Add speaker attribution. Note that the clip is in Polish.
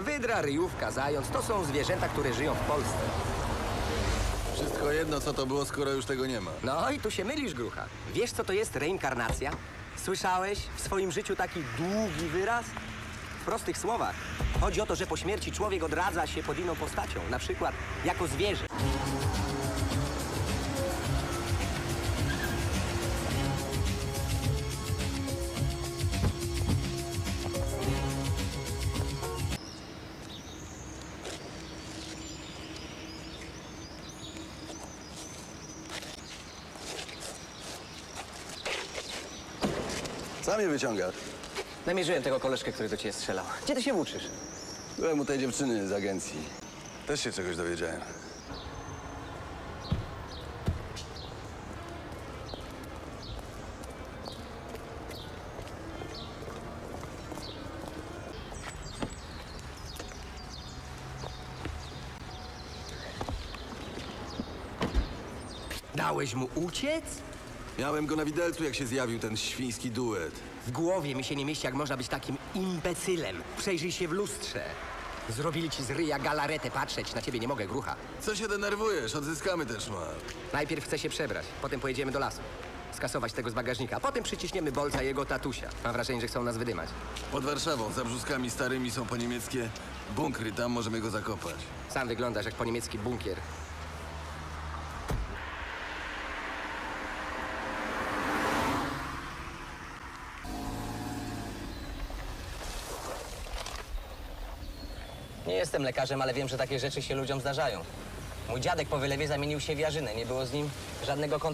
Speaker 1: Wydra, ryjówka, zając to są zwierzęta, które żyją w Polsce.
Speaker 2: Wszystko jedno, co to było, skoro już tego nie ma.
Speaker 1: No i tu się mylisz, grucha. Wiesz, co to jest reinkarnacja? Słyszałeś w swoim życiu taki długi wyraz? W prostych słowach. Chodzi o to, że po śmierci człowiek odradza się pod inną postacią, na przykład jako zwierzę.
Speaker 2: Sam je wyciągasz.
Speaker 1: Namierzyłem tego koleżkę, który do ciebie strzelał. Gdzie ty się uczysz?
Speaker 2: Byłem u tej dziewczyny z agencji. Też się czegoś dowiedziałem.
Speaker 1: Dałeś mu uciec?
Speaker 2: Miałem go na widelcu, jak się zjawił ten świński duet.
Speaker 1: W głowie mi się nie mieści, jak można być takim imbecylem. Przejrzyj się w lustrze. Zrobili ci z ryja galaretę, patrzeć na ciebie nie mogę, grucha.
Speaker 2: Co się denerwujesz? Odzyskamy ten szmal.
Speaker 1: Najpierw chcę się przebrać, potem pojedziemy do lasu. Skasować tego z bagażnika, a potem przyciśniemy bolca jego tatusia. Mam wrażenie, że chcą nas wydymać.
Speaker 2: Pod Warszawą, za brzuskami starymi są po niemieckie bunkry. Tam możemy go zakopać.
Speaker 1: Sam wyglądasz jak po niemiecki bunkier. Nie jestem lekarzem, ale wiem, że takie rzeczy się ludziom zdarzają. Mój dziadek po wylewie zamienił się w jarzynę. Nie było z nim żadnego kontaktu.